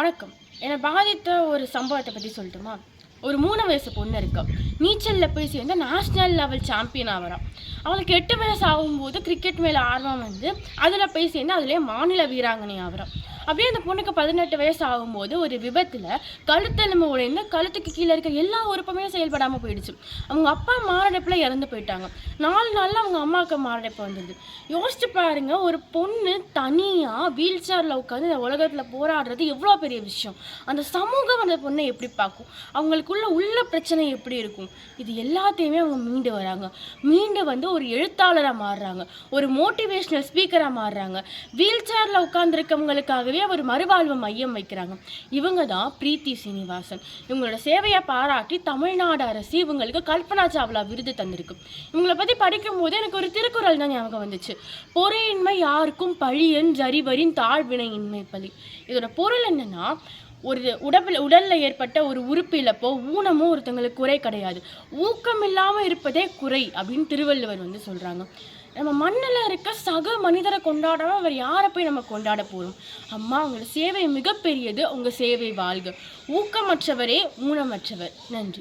வணக்கம். என்னை பாதித்த ஒரு சம்பவத்தை பற்றி சொல்லட்டுமா? ஒரு மூணு வயசு பொண்ணு இருக்கா. நீச்சலில் போய் சேர்ந்து நேஷ்னல் லெவல் சாம்பியன் ஆகிறான் அவளுக்கு எட்டு வயசு ஆகும்போது கிரிக்கெட் மேலே ஆர்வம் வந்து அதில் போய் சேர்ந்து அதுலேயே மாநில வீராங்கனை ஆகிறான் அப்படியே அந்த பொண்ணுக்கு பதினெட்டு வயசு ஆகும்போது ஒரு விபத்தில் கழுத்தெலும்பு உடைந்து கழுத்துக்கு கீழே இருக்க எல்லா உறுப்புமே செயல்படாமல் போயிடுச்சு. அவங்க அப்பா மாரடைப்பில் இறந்து போயிட்டாங்க. நாலு நாளில் அவங்க அம்மாவுக்கு மாரடைப்பு வந்தது. யோசிச்சு பாருங்க ஒரு பொண்ணு தனியாக வீல் சேரில் உட்காந்து இந்த உலகத்தில் போராடுறது எவ்வளோ பெரிய விஷயம். அந்த சமூகம் அந்த பொண்ணை எப்படி பார்க்கும்? அவங்களுக்குள்ள உள்ள பிரச்சனை எப்படி இருக்கும்? இது எல்லாத்தையுமே அவங்க மீண்டு வராங்க. மீண்டு வந்து ஒரு எழுத்தாளராக மாறுறாங்க. ஒரு மோட்டிவேஷ்னல் ஸ்பீக்கராக மாறுறாங்க. வீல் சேரில் உட்காந்துருக்கவங்களுக்காக உட்காந்துருக்கவங்களுக்காகவே ஒரு மறுவாழ்வு மையம் வைக்கிறாங்க. இவங்க தான் பிரீத்தி சீனிவாசன். இவங்களோட சேவையை பாராட்டி தமிழ்நாடு அரசு இவங்களுக்கு கல்பனா சாவ்லா விருது தந்திருக்கு. இவங்களை பற்றி படிக்கும்போது எனக்கு ஒரு திருக்குறள் தான் ஞாபகம் வந்துச்சு. பொறையின்மை யாருக்கும் பழியன் ஜரிவரின் தாழ்வினையின்மை பலி இதோட பொருள் என்னன்னா ஒரு உடம்பில் உடலில் ஏற்பட்ட ஒரு உறுப்பு இழப்போ ஊனமோ ஒருத்தங்களுக்கு குறை கிடையாது. ஊக்கம் இல்லாமல் இருப்பதே குறை அப்படின்னு திருவள்ளுவர் வந்து சொல்கிறாங்க நம்ம மண்ணில் இருக்க சக மனிதரை கொண்டாடாமல் அவர் யாரை போய் நம்ம கொண்டாட போகிறோம் அம்மா உங்களோட சேவை மிகப்பெரியது. உங்கள் சேவை வாழ்க. ஊக்கமற்றவரே ஊனமற்றவர். நன்றி.